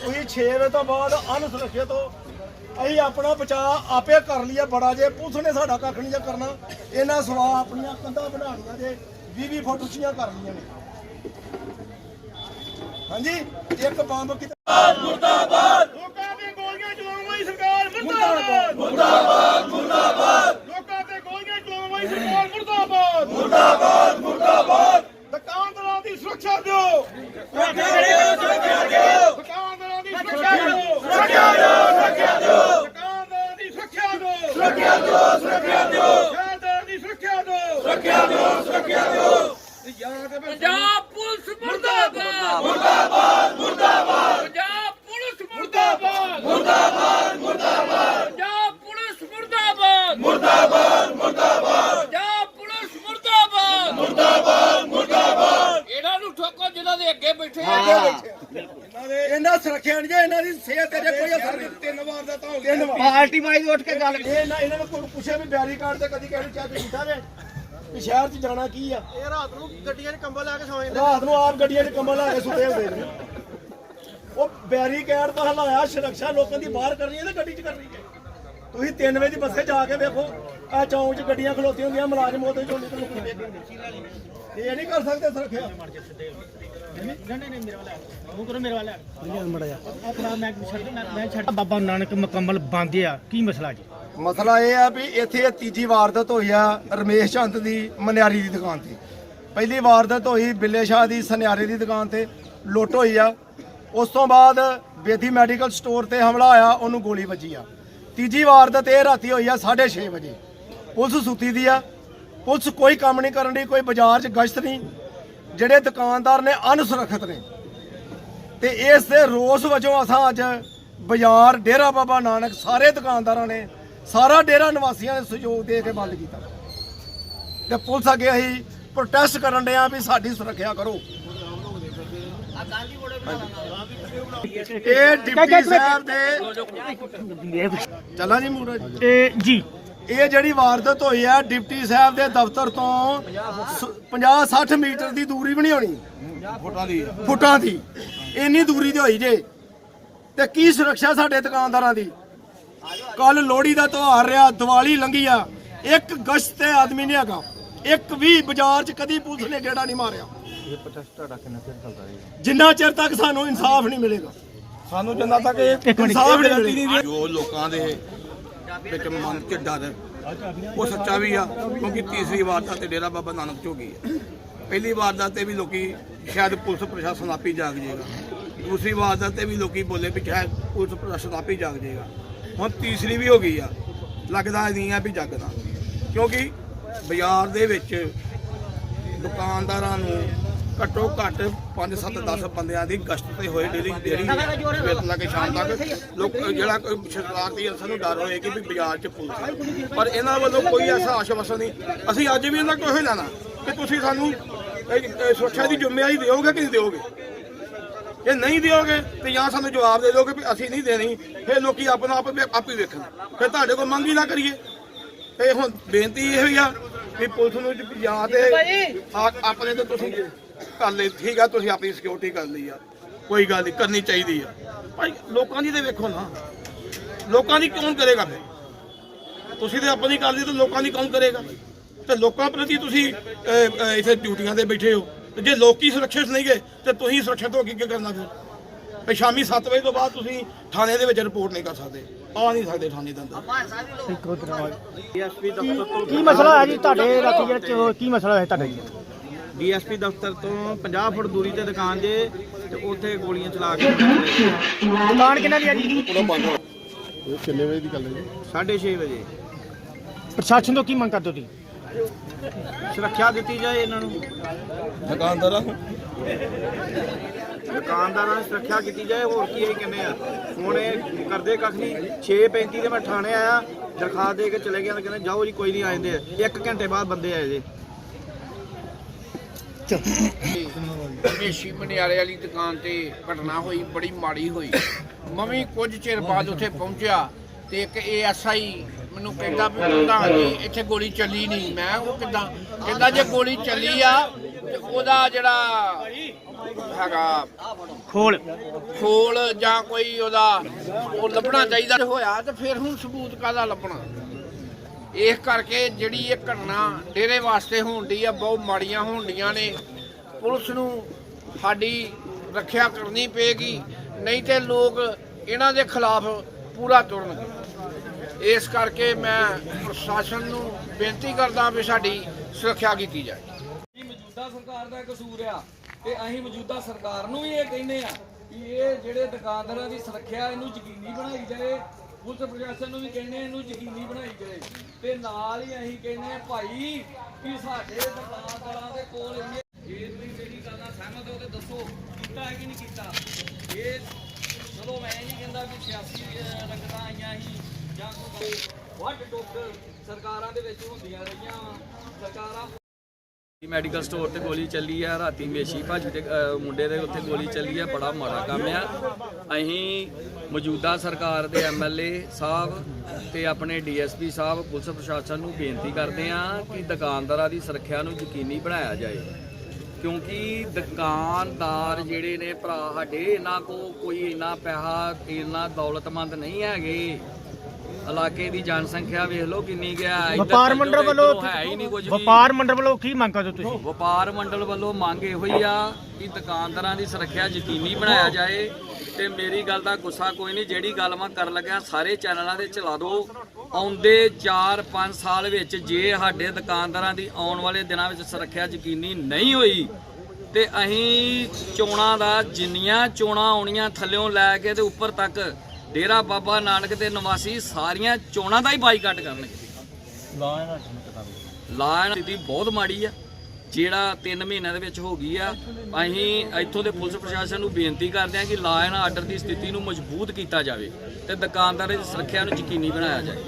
ਤੁਸੀਂ 6 ਵਜੇ ਤੋਂ ਬਾਅਦ ਅਨਸੁਰੱਖਿਅਤ ਹੋ ਅਸੀਂ ਆਪਣਾ ਬਚਾਅ ਆਪੇ ਕਰ ਲਿਆ ਬੜਾ ਜੇ। ਪੁਲਿਸ ਨੇ ਸਾਡਾ ਕੱਖ ਨਹੀਂ ਜੇ ਕਰਨਾ। ਇਹਨਾਂ ਸਵਾ ਆਪਣੀਆਂ ਕੰਧਾਂ ਬਣਾਉਣੀਆਂ ਜੇ 20 20 ਫੁੱਟ ਉੱਚੀਆਂ ਕਰ ਲਈਆਂ ਨੇ। ਹਾਂਜੀ ਇੱਕ ਬੰਬ ਕਿਤੇ ਲੋਕਾਂ ਤੇ ਗੋਲੀਆਂ ਚਲਾਉਣ ਵਾਲੀ ਸਰਕਾਰ ਮੁਰਦਾਬਾਦ! ਮੁਰਦਾਬਾਦ! ਮੁਰਦਾਬਾਦ! ਲੋਕਾਂ ਤੇ ਗੋਲੀਆਂ ਚਲਾਉਣ ਵਾਲੀ ਸਰਕਾਰ ਮੁਰਦਾਬਾਦ! ਮੁਰਦਾਬਾਦ! ਮੁਰਦਾਬਾਦ! ਦੁਕਾਨਦਾਰਾਂ ਦੀ ਸੁਰੱਖਿਆ ਦਿਓ। ਸੁਰੱਖਿਆ ਦਿਓ ਦੁਕਾਨਦਾਰਾਂ ਦੀ ਸੁਰੱਖਿਆ ਦਿਓ। ਸੁਰੱਖਿਆ ਦਿਓ ਸੁਰੱਖਿਆ ਦਿਓ। ਦੁਕਾਨਦਾਰਾਂ ਦੀ ਸੁਰੱਖਿਆ ਦਿਓ ਸੁਰੱਖਿਆ ਦਿਓ। ਸੁਰੱਖਿਆ ਦਿਓ ਸ਼ਹਿਰਦਾਰ ਦੀ ਸੁਰੱਖਿਆ ਦਿਓ। ਸੁਰੱਖਿਆ ਦਿਓ ਸੁਰੱਖਿਆ ਦਿਓ ਪੰਜਾਬ ਪੁਲਿਸ ਮੁਰਦਾਬਾਦ। ਮੁਰਦਾਬਾਦ ਮੁਰਦਾਬਾਦ ਪੰਜਾਬ ਪੁਲਿਸ ਮੁਰਦਾਬਾਦ। ਮੁਰਦਾਬਾਦ ਮੁਰਦਾਬਾਦ। ਪੰਜਾਬ ਪੁਲਿਸ ਮੁਰਦਾਬਾਦ। ਮੁਰਦਾਬਾਦ ਮੁਰਦਾਬਾਦ। ਪੰਜਾਬ ਪੁਲਿਸ ਮੁਰਦਾਬਾਦ। ਮੁਰਦਾਬਾਦ ਮੁਰਦਾਬਾਦ। ਇਹਨਾਂ ਨੂੰ ਠੋਕੋ ਜਿਨ੍ਹਾਂ ਦੇ ਅੱਗੇ ਬੈਠੇ ਆ। ਇਹਨਾਂ ਦੇ ਇਹਨਾਂ ਸੁਰੱਖਿਆ ਨਹੀਂ ਜੇ ਇਹਨਾਂ ਦੀ ਸਿਹਤ ਤੇ ਕੋਈ ਅਸਰ ਨਹੀਂ। ਤਿੰਨ ਵਾਰ ਦਾ ਤਾਂ ਹੋ ਗਿਆ। ਤਿੰਨ ਵਾਰ। ਪਾਰਟੀ ਵਾਈਜ਼ ਉੱਠ ਕੇ ਗੱਲ ਇਹ ਇਹਨਾਂ ਇਹਨਾਂ ਨੂੰ ਕੋਈ ਪੁੱਛਿਆ ਵੀ ਬੈਰੀਕਾਰਡ ਤੇ ਕਦੀ ਕਹਿਣੀ ਚਾਹ ਕੀਤਾ ਜੇ ਵੀ? ਸ਼ਹਿਰ 'ਚ ਜਾਣਾ ਕੀ ਆ? ਇਹ ਰਾਤ ਨੂੰ ਗੱਡੀਆਂ 'ਚ ਕੰਬਲ ਲਾ ਕੇ ਸੌਂ ਜਾਂਦੇ। ਰਾਤ ਨੂੰ ਆਪ ਗੱਡੀਆਂ 'ਚ ਕੰਬਲ ਲਾ ਕੇ ਸੁੱਤੇ ਹੁੰਦੇ ਨੇ। ਉਹ ਬੈਰੀਕਾਰਡ ਤਾਂ ਹਲਾਇਆ ਸੁਰੱਖਿਆ ਲੋਕਾਂ ਦੀ ਬਾਹਰ ਕਰਨੀ ਹੈ ਤੇ ਗੱਡੀ 'ਚ ਕਰਨੀ ਹੈ। ਤੁਸੀਂ 3 ਵਜੇ ਦੀ ਬੱਸੇ ਜਾ ਕੇ ਵੇਖੋ ਆ ਚੌਂਕ 'ਚ ਗੱਡੀਆਂ ਖਲੋਤੀਆਂ ਹੁੰਦੀਆਂ ਮੁਲਾਜ਼ਮ ਉਹਦੇ ਚੋਂ ਨਿਕਲ ਹੁੰਦੇ। ਇਹ ਨਹੀਂ ਕਰ ਸਕਦੇ ਸੁਰੱਖਿਆ। ਬਾਬਾ ਨਾਨਕ ਮੁਕੰਮਲ ਬੰਦ ਆ ਕੀ ਮਸਲਾ ਜੀ ਮਸਲਾ ਇਹ ਆ ਵੀ ਇੱਥੇ ਇਹ ਤੀਜੀ ਵਾਰਦਾਤ ਹੋਈ ਆ ਰਮੇਸ਼ ਚੰਦ ਦੀ ਮਨਿਆਰੀ ਦੀ ਦੁਕਾਨ ਤੇ। ਪਹਿਲੀ ਵਾਰਦਾਤ ਹੋਈ ਬਿੱਲੇ ਸ਼ਾਹ ਦੀ ਸੁਨਿਆਰੇ ਦੀ ਦੁਕਾਨ ਤੇ, ਲੁੱਟ ਹੋਈ ਆ। ਉਸ ਤੋਂ ਬਾਅਦ ਬੇਦੀ ਮੈਡੀਕਲ ਸਟੋਰ ਤੇ ਹਮਲਾ ਹੋਇਆ, ਉਹਨੂੰ ਗੋਲੀ ਵੱਜੀ ਆ। ਤੀਜੀ ਵਾਰਦਾਤ ਇਹ ਰਾਤੀ ਹੋਈ ਆ 6:30 ਵਜੇ। ਪੁਲਿਸ ਸੁੱਤੀ ਦੀ ਆ। ਪੁਲਿਸ ਕੋਈ ਕੰਮ ਨਹੀਂ ਕਰਨ ਦੀ, ਕੋਈ ਬਾਜ਼ਾਰ 'ਚ ਗਸ਼ਤ ਨਹੀਂ। ਜਿਹੜੇ ਦੁਕਾਨਦਾਰ ਨੇ ਅਨਸੁਰੱਖਿਅਤ ਨੇ। ਤੇ ਇਸ ਦੇ ਰੋਸ ਵਜੋਂ ਅਸਾਂ ਅੱਜ ਬਾਜ਼ਾਰ ਡੇਰਾ ਬਾਬਾ ਨਾਨਕ ਸਾਰੇ ਦੁਕਾਨਦਾਰਾਂ ਨੇ ਸਾਰਾ ਡੇਰਾ ਨਿਵਾਸੀਆਂ ਨੇ ਸਹਿਯੋਗ ਦੇ ਕੇ ਬੰਦ ਕੀਤਾ। ਤੇ ਪੁਲਿਸ ਅੱਗੇ ਅਸੀਂ ਪ੍ਰੋਟੈਸਟ ਕਰਨ ਦੇ ਆ ਵੀ ਸਾਡੀ ਸੁਰੱਖਿਆ ਕਰੋ। ਇਹ ਡਿਪਟੀ ਸਾਹਿਬ ਦੇ ਚੱਲਾਂ ਜੀ ਮੂਰਾ ਜੀ ਜੀ। ਇਹ ਜਿਹੜੀ ਵਾਰਦਾਤ ਹੋਈ ਹੈ ਡਿਪਟੀ ਸਾਹਿਬ ਦੇ ਦਫ਼ਤਰ ਤੋਂ 50 60 ਮੀਟਰ ਦੀ ਦੂਰੀ ਵੀ ਨਹੀਂ ਹੋਣੀ। ਫੁੱਟਾਂ ਦੀ। ਫੁੱਟਾਂ ਦੀ। ਇੰਨੀ ਦੂਰੀ ਤੇ ਹੋਈ ਜੇ। ਤੇ ਕੀ ਸੁਰੱਖਿਆ ਸਾਡੇ ਦੁਕਾਨਦਾਰਾਂ ਦੀ? ਕੱਲ ਲੋਹੜੀ ਦਾ ਤਿਉਹਾਰ ਰਿਹਾ ਦੀਵਾਲੀ ਲੰਘੀ ਆ। ਇੱਕ ਗਸ਼ਤ ਤੇ ਆਦਮੀ ਨਹੀਂ ਹੈਗਾ। ਇੱਕ ਵੀ ਬਾਜ਼ਾਰ 'ਚ ਕਦੀ ਪੁਲਿਸ ਨੇ ਗੇੜਾ ਨਹੀਂ ਮਾਰਿਆ। ਇਹ ਪ੍ਰੋਟੈਸਟ ਤੁਹਾਡਾ ਕਿੰਨਾ ਚਿਰ ਚੱਲਦਾ ਰਹੇਗਾ ਜਿੰਨਾ ਚਿਰ ਤੱਕ ਸਾਨੂੰ ਇਨਸਾਫ ਨਹੀਂ ਮਿਲੇਗਾ। ਸਾਨੂੰ ਜਿੰਨਾ ਤੱਕ ਇਹ ਇਨਸਾਫ ਨਹੀਂ ਮਿਲੇਗਾ। ਜੋ ਲੋਕਾਂ ਦੇ ਵਿੱਚ ਮਨ ਚ ਡਰ। ਉਹ ਸੱਚਾ ਵੀ ਆ, ਕਿਉਂਕਿ ਤੀਸਰੀ ਵਾਰ ਤਾਂ ਤੇ ਡੇਰਾ ਬਾਬਾ ਨਾਨਕ ਚ ਹੋ ਗਈ ਹੈ ਪਹਿਲੀ ਵਾਰ ਦਾ ਤੇ ਵੀ ਲੋਕੀ ਸ਼ਾਇਦ ਪੁਲਿਸ ਪ੍ਰਸ਼ਾਸਨ ਆਪੀ ਜਾਗ ਜਾਏਗਾ। ਦੂਸਰੀ ਵਾਰ ਦਾ ਤੇ ਵੀ ਲੋਕੀ ਬੋਲੇ ਵੀ ਸ਼ਾਇਦ ਪੁਲਿਸ ਪ੍ਰਸ਼ਾਸਨ ਆਪੀ ਜਾਗ ਜਾਏਗਾ। ਹੁਣ ਤੀਸਰੀ ਵੀ ਹੋ ਗਈ ਆ। ਲੱਗਦਾ ਨਹੀਂ ਆ ਵੀ ਜਾਗਦਾ। ਕਿਉਂਕਿ ਬਾਜ਼ਾਰ ਦੇ ਵਿੱਚ ਦੁਕਾਨਦਾਰਾਂ ਨੂੰ ਘੱਟੋ ਘੱਟ 5 7 10 ਬੰਦਿਆਂ ਦੀ ਗਸ਼ਤ ਤੇ ਹੋਏ ਡੇਲੀ ਡੇਲੀ ਸਵੇਰ ਤੋਂ ਲੈ ਕੇ ਸ਼ਾਮ ਤੱਕ ਲੋਕ ਜਿਹੜਾ ਕੋਈ ਸ਼ਰਾਰਤੀ ਅਨਸਰ ਨੂੰ ਡਰ ਹੋਏ ਕਿ ਵੀ ਬਾਜ਼ਾਰ 'ਚ ਪੁਲਿਸ ਹੈ। ਪਰ ਇਹਨਾਂ ਵੱਲੋਂ ਕੋਈ ਐਸਾ ਆਸ਼ਵਾਸਨ ਨਹੀਂ। ਅਸੀਂ ਅੱਜ ਵੀ ਇਹਨਾਂ ਕੋਲ ਇਹ ਲੈਣਾ ਕਿ ਤੁਸੀਂ ਸਾਨੂੰ ਇਹ- ਇਹ ਸੁਰੱਖਿਆ ਦੀ ਜ਼ਿੰਮੇਵਾਰੀ ਦਿਓਗੇ ਕਿ ਨਹੀਂ ਦਿਓਗੇ? ਜੇ ਨਹੀਂ ਦਿਓਗੇ ਤੇ ਜਾਂ ਸਾਨੂੰ ਜਵਾਬ ਦੇ ਦਿਓਗੇ ਵੀ ਅਸੀਂ ਨਹੀਂ ਦੇਣੀ ਫਿਰ ਲੋਕੀ ਆਪਣਾ ਆਪ ਵੀ- ਆਪ ਹੀ ਵੇਖਣ। ਫਿਰ ਤੁਹਾਡੇ ਕੋਲ ਮੰਗ ਹੀ ਨਾ ਕਰੀਏ। ਇਹ ਹੁਣ ਬੇਨਤੀ ਇਹ ਹੋਈ ਆ ਵੀ ਪੁਲਿਸ ਨੂੰ ਜਾਂ ਤੇ ਆ- ਆਪਣੇ ਤੇ ਤੁਸੀਂ ਕਰ ਲਈ ਠੀਕ ਆ ਤੁਸੀਂ ਆਪਣੀ ਸਿਕਿਉਰਿਟੀ ਕਰ ਲਈ ਆ। ਕੋਈ ਗੱਲ ਨਹੀਂ ਕਰਨੀ ਚਾਹੀਦੀ ਆ। ਭਾਈ ਲੋਕਾਂ ਦੀ ਤੇ ਵੇਖੋ ਨਾ। ਲੋਕਾਂ ਦੀ ਕੌਣ ਕਰੇਗਾ ਫਿਰ? ਤੁਸੀਂ ਤੇ ਆਪਣੀ ਕਰ ਲਈ ਤੇ ਲੋਕਾਂ ਦੀ ਕੌਣ ਕਰੇਗਾ? ਤੇ ਲੋਕਾਂ ਪ੍ਰਤੀ ਤੁਸੀਂ ਇੱਥੇ ਡਿਊਟੀਆਂ ਤੇ ਬੈਠੇ ਹੋ। ਤੇ ਜੇ ਲੋਕੀ ਸੁਰੱਖਿਅਤ ਨਹੀਂ ਗਏ ਤੇ ਤੁਸੀਂ ਸੁਰੱਖਿਅਤ ਹੋ ਕੇ ਕੀ ਕਰਨਾ ਫਿਰ? ਤੇ ਸ਼ਾਮੀ 7 ਵਜੇ ਤੋਂ ਬਾਅਦ ਤੁਸੀਂ ਥਾਣੇ ਦੇ ਵਿੱਚ ਰਿਪੋਰਟ ਨਹੀਂ ਕਰ ਸਕਦੇ। ਆ ਨਹੀਂ ਸਕਦੇ ਥਾਣੇ ਦੇ ਅੰਦਰ। ਕੀ ਮਸਲਾ ਹੈ ਜੀ ਤੁਹਾਡੇ ਰਾਤੀ ਜਿਹੜਾ ਚ- ਕੀ ਮਸਲਾ ਹੈ ਤੁਹਾਡਾ ਜੀ? ਡੀਐਸਪੀ ਦਫ਼ਤਰ ਤੋਂ 50 ਫੁੱਟ ਦੂਰੀ ਤੇ ਦੁਕਾਨ ਜੇ ਤੇ ਉੱਥੇ ਗੋਲੀਆਂ ਚਲਾ ਕੇ। ਦੁਕਾਨ ਕਿਹਨਾਂ ਦੀ ਹੈ ਜੀ? ਕਿੰਨੇ ਵਜੇ ਦੀ ਗੱਲ ਹੈ ਸਾਢੇ 6 ਵਜੇ। ਪ੍ਰਸ਼ਾਸਨ ਤੋਂ ਕੀ ਮੰਗ ਕਰਦੇ ਹੋ ਤੁਸੀਂ? ਸੁਰੱਖਿਆ ਦਿੱਤੀ ਜਾਏ ਇਹਨਾਂ ਨੂੰ। ਦੁਕਾਨਦਾਰਾਂ ਦੁਕਾਨਦਾਰਾਂ ਨੂੰ ਸੁਰੱਖਿਆ ਕੀਤੀ ਜਾਏ। ਹੋਰ ਕੀ ਇਹ ਕਹਿੰਦੇ ਆ? ਹੁਣ ਇਹ ਕਰਦੇ ਕੱਖ ਨਹੀਂ। 6:35 ਤੇ ਮੈਂ ਥਾਣੇ ਆਇਆ। ਦਰਖਾਸਤ ਦੇ ਕੇ ਚਲੇ ਗਿਆ। ਤੇ ਕਹਿੰਦੇ ਜਾਓ ਜੀ ਕੋਈ ਨਹੀਂ ਆਏ ਦੇ ਇੱਕ ਘੰਟੇ ਬਾਅਦ ਬੰਦੇ ਆਏ ਜੇ। ਰਮੇਸ਼ੀ ਮਨਿਆਰੇ ਵਾਲੀ ਦੁਕਾਨ ਤੇ ਘਟਨਾ ਹੋਈ ਬੜੀ ਮਾੜੀ ਹੋਈ। ਮਵੇਂ ਕੁਝ ਚਿਰ ਬਾਅਦ ਉੱਥੇ ਪਹੁੰਚਿਆ ਤੇ ਇੱਕ ਏਐਸਆਈ ਮੈਨੂੰ ਕਹਿੰਦਾ ਵੀ ਪ੍ਰਧਾਨ ਜੀ ਇੱਥੇ ਗੋਲੀ ਚੱਲੀ ਨਹੀਂ। ਮੈਂ ਉਹ ਕਿਦਾਂ? ਕਹਿੰਦਾ ਜੇ ਗੋਲੀ ਚੱਲੀ ਆ ਤੇ ਉਹਦਾ ਜਿਹੜਾ ਹੈਗਾ ਖੋਲ। ਖੋਲ ਜਾਂ ਕੋਈ ਉਹਦਾ ਉਹ ਲੱਭਣਾ ਚਾਹੀਦਾ ਹੋਇਆ ਤੇ ਫਿਰ ਹੁਣ ਸਬੂਤ ਕਾਦਾ ਲੱਭਣਾ? ਇਸ ਕਰਕੇ ਜਿਹੜੀ ਇਹ ਘਟਨਾ ਡੇਰੇ ਵਾਸਤੇ ਹੋਣ ਦੀ ਆ, ਬਹੁਤ ਮਾੜੀਆਂ ਹੋਣ ਡੀਆਂ ਨੇ। ਪੁਲਿਸ ਨੂੰ ਸਾਡੀ ਰੱਖਿਆ ਕਰਨੀ ਪਏਗੀ, ਨਹੀਂ ਤੇ ਲੋਕ ਇਹਨਾਂ ਦੇ ਖਿਲਾਫ ਪੂਰਾ ਤੁਰਨਗੇ। ਇਸ ਕਰਕੇ ਮੈਂ ਪ੍ਰਸ਼ਾਸਨ ਨੂੰ ਬੇਨਤੀ ਕਰਦਾ ਵੀ ਸਾਡੀ ਸੁਰੱਖਿਆ ਕੀਤੀ ਜਾਏ। ਇਹ ਮੌਜੂਦਾ ਸਰਕਾਰ ਦਾ ਕਸੂਰ ਆ ਤੇ ਅਸੀਂ ਮੌਜੂਦਾ ਸਰਕਾਰ ਨੂੰ ਵੀ ਇਹ ਕਹਿੰਦੇ ਆ ਕਿ ਇਹ ਜਿਹੜੇ ਦੁਕਾਨਦਾਰਾਂ ਦੀ ਸੁਰੱਖਿਆ ਇਹਨੂੰ ਯਕੀਨੀ ਬਣਾਈ ਜਾਏ ਪੁਲਿਸ ਪ੍ਰਸ਼ਾਸਨ ਨੂੰ ਵੀ ਕਹਿੰਦੇ ਇਹਨੂੰ ਯਕੀਨੀ ਬਣਾਈ ਜਾਏ ਤੇ ਨਾਲ ਹੀ ਅਸੀਂ ਕਹਿੰਦੇ ਭਾਈ ਕਿ ਸਾਡੇ ਦੁਕਾਨਦਾਰਾਂ ਦੇ ਕੋਲ ਇਹ ਇਹ ਤੁਸੀਂ ਜਿਹੜੀ ਗੱਲ ਨਾਲ ਸਹਿਮਤ ਹੋ ਤੇ ਦੱਸੋ, ਕੀਤਾ ਹੈ ਕਿ ਨਹੀਂ ਕੀਤਾ? ਇਹ ਚਲੋ ਮੈਂ ਨਹੀਂ ਕਹਿੰਦਾ ਕਿ ਸਿਆਸੀ ਰੰਗਤਾਂ ਆਈਆਂ ਸੀ ਜਾਂ ਕੋਈ ਵੱਡ ਟੋਕ ਸਰਕਾਰਾਂ ਦੇ ਵਿੱਚ ਹੁੰਦੀਆਂ ਰਹੀਆਂ ਵਾ। ਸਰਕਾਰਾਂ ਮੈਡੀਕਲ ਸਟੋਰ ਤੇ ਗੋਲੀ ਚੱਲੀ ਆ, ਰਾਤੀ ਮੇਸ਼ੀ ਭਾਜੀ ਦੇ ਮੁੰਡੇ ਦੇ ਉੱਤੇ ਗੋਲੀ ਚੱਲੀ ਆ, ਬੜਾ ਮਾੜਾ ਕੰਮ ਆ। ਅਸੀਂ ਮੌਜੂਦਾ ਸਰਕਾਰ ਦੇ ਐਮਐਲਏ ਸਾਹਿਬ ਤੇ ਆਪਣੇ ਡੀਐਸਪੀ ਸਾਹਿਬ, ਪੁਲਿਸ ਪ੍ਰਸ਼ਾਸਨ ਨੂੰ ਬੇਨਤੀ ਕਰਦੇ ਆ ਕਿ ਦੁਕਾਨਦਾਰਾਂ ਦੀ ਸੁਰੱਖਿਆ ਨੂੰ ਯਕੀਨੀ ਬਣਾਇਆ ਜਾਏ। ਕਿਉਂਕਿ ਦੁਕਾਨਦਾਰ ਜਿਹੜੇ ਨੇ ਭਰਾ ਸਾਡੇ, ਇਹਨਾਂ ਕੋ ਕੋਈ ਇੰਨਾ ਪੈਸਾ, ਇੰਨਾ ਦੌਲਤਮੰਦ ਨਹੀਂ ਹੈਗੇ। ਇਲਾਕੇ ਦੀ ਜਨਸੰਖਿਆ ਵੇਖ ਲਓ ਕਿੰਨੀ ਗਿਆ ਵਪਾਰ ਮੰਡਲ ਵੱਲੋਂ ਹੈ ਹੀ ਨਹੀਂ ਕੁਝ ਵੀ। ਵਪਾਰ ਮੰਡਲ ਵੱਲੋਂ ਕੀ ਮੰਗ ਕਰਦੇ ਤੁਸੀਂ? ਵਪਾਰ ਮੰਡਲ ਵੱਲੋਂ ਮੰਗ ਇਹੋ ਹੀ ਆ ਕਿ ਦੁਕਾਨਦਾਰਾਂ ਦੀ ਸੁਰੱਖਿਆ ਯਕੀਨੀ ਬਣਾਇਆ ਜਾਏ ਤੇ ਮੇਰੀ ਗੱਲ ਦਾ ਗੁੱਸਾ ਕੋਈ ਨਹੀਂ ਜਿਹੜੀ ਗੱਲ ਮੈਂ ਕਰਨ ਲੱਗਿਆ ਸਾਰੇ ਚੈਨਲਾਂ ਤੇ ਚਲਾ ਦਿਓ। ਆਉਂਦੇ 4-5 ਸਾਲ ਵਿੱਚ ਜੇ ਸਾਡੇ ਦੁਕਾਨਦਾਰਾਂ ਦੀ ਆਉਣ ਵਾਲੇ ਦਿਨਾਂ ਵਿੱਚ ਸੁਰੱਖਿਆ ਯਕੀਨੀ ਨਹੀਂ ਹੋਈ ਤੇ ਅਸੀਂ ਚੋਣਾਂ ਦਾ ਜਿੰਨੀਆਂ ਚੋਣਾਂ ਆਉਣੀਆਂ ਥੱਲਿਓਂ ਲੈ ਕੇ ਤੇ ਉੱਪਰ ਤੱਕ ਡੇਰਾ ਬਾਬਾ ਨਾਨਕ ਦੇ ਨਿਵਾਸੀ ਸਾਰੀਆਂ ਚੋਣਾਂ ਦਾ ਹੀ ਬਾਈਕਾਟ ਕਰਨਗੇ। ਲਾਅ ਦੀ ਬਹੁਤ ਮਾੜੀ ਆ। ਜਿਹੜਾ 3 ਮਹੀਨਿਆਂ ਦੇ ਵਿੱਚ ਹੋ ਗਈ ਆ ਅਸੀਂ ਇੱਥੋਂ ਦੇ ਪੁਲਿਸ ਪ੍ਰਸ਼ਾਸਨ ਨੂੰ ਬੇਨਤੀ ਕਰਦੇ ਹਾਂ ਕਿ ਐਂਡ ਆਰਡਰ ਦੀ ਸਥਿਤੀ ਨੂੰ ਮਜ਼ਬੂਤ ਕੀਤਾ ਜਾਵੇ ਤੇ ਦੁਕਾਨਦਾਰਾਂ ਦੀ ਸੁਰੱਖਿਆ ਨੂੰ ਯਕੀਨੀ ਬਣਾਇਆ ਜਾਏ